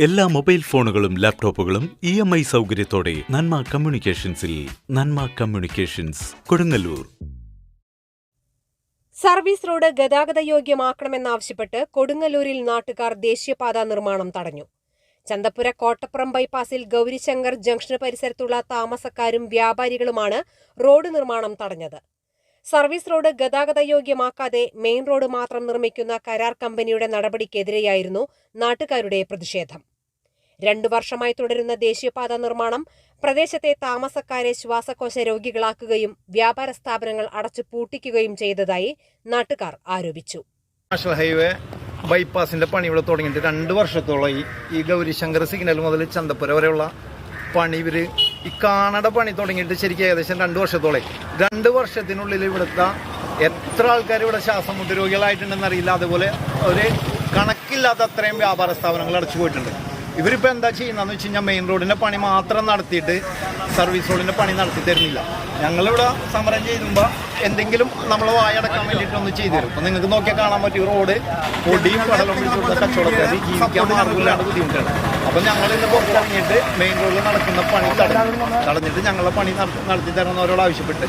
എല്ലാ മൊബൈൽ ഫോണുകളും ലാപ്ടോപ്പുകളും ഇ എം ഐ സൗകര്യത്തോടെ നന്മ കമ്മ്യൂണിക്കേഷൻസിൽ നന്മ കമ്മ്യൂണിക്കേഷൻസ് കൊടുങ്ങല്ലൂർ. സർവീസ് റോഡ് ഗതാഗത യോഗ്യമാക്കണമെന്നാവശ്യപ്പെട്ട് കൊടുങ്ങല്ലൂരിൽ നാട്ടുകാർ ദേശീയപാതാ നിർമ്മാണം തടഞ്ഞു. ചന്തപ്പുര കോട്ടപ്പുറം ബൈപ്പാസിൽ ഗൗരിശങ്കർ ജംഗ്ഷന് പരിസരത്തുള്ള താമസക്കാരും വ്യാപാരികളുമാണ് റോഡ് നിർമ്മാണം തടഞ്ഞത്. സർവീസ് റോഡ് ഗതാഗതയോഗ്യമാക്കാതെ മെയിൻ റോഡ് മാത്രം നിർമ്മിക്കുന്ന കരാർ കമ്പനിയുടെ നടപടിക്കെതിരെയായിരുന്നു നാട്ടുകാരുടെ പ്രതിഷേധം. രണ്ടു വർഷമായി തുടരുന്ന ദേശീയപാത നിർമ്മാണം പ്രദേശത്തെ താമസക്കാരെ ശ്വാസകോശ രോഗികളാക്കുകയും വ്യാപാര സ്ഥാപനങ്ങൾ അടച്ചു പൂട്ടിക്കുകയും ചെയ്തതായി നാട്ടുകാർ ആരോപിച്ചു. നാഷണൽ ഹൈവേ ബൈപ്പാസിന്റെ പണി ഇവിടെ തുടങ്ങിയിട്ട് രണ്ട് വർഷത്തോളം ഈ ഗൗരിശങ്കർ സിഗ്നൽ മുതൽ ചന്തപ്പുര വരെയുള്ള പണി ഇവർ ഈ കാണട പണി തുടങ്ങിയിട്ട് ശരിക്കും ഏകദേശം രണ്ട് വർഷത്തോളം. രണ്ട് വർഷത്തിനുള്ളിൽ ഇവിടുത്തെ എത്ര ആൾക്കാർ ഇവിടെ ശ്വാസം മുട്ട് രോഗികളായിട്ടുണ്ടെന്ന് അറിയില്ല. അതുപോലെ ഒരു കണക്കില്ലാത്ത അത്രയും വ്യാപാര സ്ഥാപനങ്ങൾ അടച്ചു പോയിട്ടുണ്ട്. ഇവരിപ്പോൾ എന്താ ചെയ്യുന്നതെന്ന് വെച്ച് കഴിഞ്ഞാൽ മെയിൻ റോഡിന്റെ പണി മാത്രം നടത്തിയിട്ട് സർവീസ് റോഡിന്റെ പണി നടത്തി തരുന്നില്ല. ഞങ്ങളിവിടെ സമരം ചെയ്യുമ്പോൾ എന്തെങ്കിലും നമ്മൾ വായടക്കാൻ വേണ്ടിയിട്ടൊന്ന് ചെയ്തു തരും. അപ്പം നിങ്ങൾക്ക് നോക്കിയാൽ കാണാൻ പറ്റിയ റോഡ് പൊടിയും കടലും പിടിച്ചുള്ള കച്ചവടക്കാർ ജീവിക്കാൻ മാർഗമില്ലാണ്ട് ബുദ്ധിമുട്ടാണ്. അപ്പം ഞങ്ങൾ ഇന്ന് പുറത്തിറങ്ങിയിട്ട് മെയിൻ റോഡിൽ നടക്കുന്ന പണി തടഞ്ഞു തടഞ്ഞിട്ട് ഞങ്ങളുടെ പണി നടത്തി തരണമെന്നവരോട് ആവശ്യപ്പെട്ട്.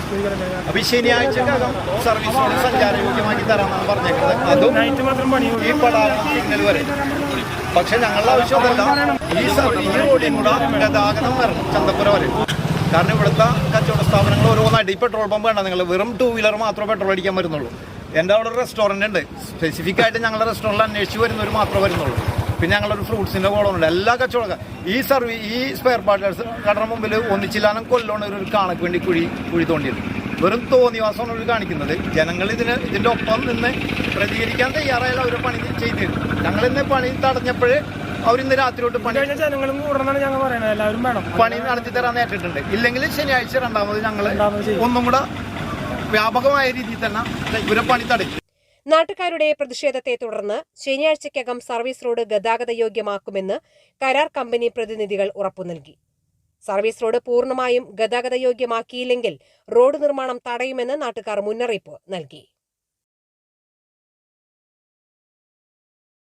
അപ്പം ഈ ശനിയാഴ്ചക്കകം സർവീസ് റോഡ് സഞ്ചാരയോഗ്യമാക്കി തരാമെന്നാണ് പറഞ്ഞേക്കുന്നത്. അതും ഈ പടാ സിഗ്നൽ വരെ. പക്ഷെ ഞങ്ങളുടെ ആവശ്യമല്ല ഈ സർവീസ് ഈ റോഡിൽ കൂടെ ഗതാഗതം വരണം ചന്തപ്പുര വരെ. കാരണം ഇവിടുത്തെ കച്ചവട സ്ഥാപനങ്ങൾ ഓരോന്നായിട്ട് ഈ പെട്രോൾ പമ്പ് വേണ്ട നിങ്ങൾ വെറും ടൂ വീലർ മാത്രമേ പെട്രോൾ അടിക്കാൻ വരുന്നുള്ളൂ എന്റെ അവിടെ ഒരു റെസ്റ്റോറന്റ് ഉണ്ട്. സ്പെസിഫിക് ആയിട്ട് ഞങ്ങളുടെ റെസ്റ്റോറന്റിൽ അന്വേഷിച്ച് വരുന്നവർ മാത്രമേ വരുന്നുള്ളൂ. പിന്നെ ഞങ്ങളൊരു ഫ്രൂട്ട്സിന്റെ കോളമുണ്ട് എല്ലാ കച്ചവടക്കാർ ഈ സർവീസ് ഈ സ്പെയർ പാർട്സ് കടയുടെ മുമ്പിൽ ഒന്നിച്ചില്ലാനും കൊല്ലോണ ഒരു കാണക്ക് വേണ്ടി കുഴി കുഴി തോണ്ടിയത്. വെറും തോന്നിവാസമാണ് അവർ കാണിക്കുന്നത്. ജനങ്ങൾ ഇതിന് ഇതിന്റെ ഒപ്പം നിന്ന് പ്രതികരിക്കാൻ തയ്യാറായാലും അവർ പണി ചെയ്തു തരും. ഞങ്ങൾ ഇന്ന് പണി തടഞ്ഞപ്പോഴേ അവരിന്ന് രാത്രിയോട്ട് പണി ജനങ്ങളും കൂടണമെന്നാണ് ഞങ്ങൾ പറയുന്നത് എല്ലാവരും വേണം. പണി നടത്തി തരാൻ നേരിട്ടിട്ടുണ്ട്. ഇല്ലെങ്കിൽ ശനിയാഴ്ച രണ്ടാമത് ഞങ്ങൾ ഒന്നും കൂടെ വ്യാപകമായ രീതിയിൽ തന്നെ ഇവരെ പണി തടയും. നാട്ടുകാരുടെ പ്രതിഷേധത്തെ തുടർന്ന് ശനിയാഴ്ചയ്ക്കകം സർവീസ് റോഡ് ഗതാഗത യോഗ്യമാക്കുമെന്ന് കരാർ കമ്പനി പ്രതിനിധികൾ ഉറപ്പു നൽകി. സർവീസ് റോഡ് പൂർണമായും ഗതാഗത യോഗ്യമാക്കിയില്ലെങ്കിൽ റോഡ് നിർമ്മാണം തടയുമെന്ന് നാട്ടുകാർ മുന്നറിയിപ്പ് നൽകി.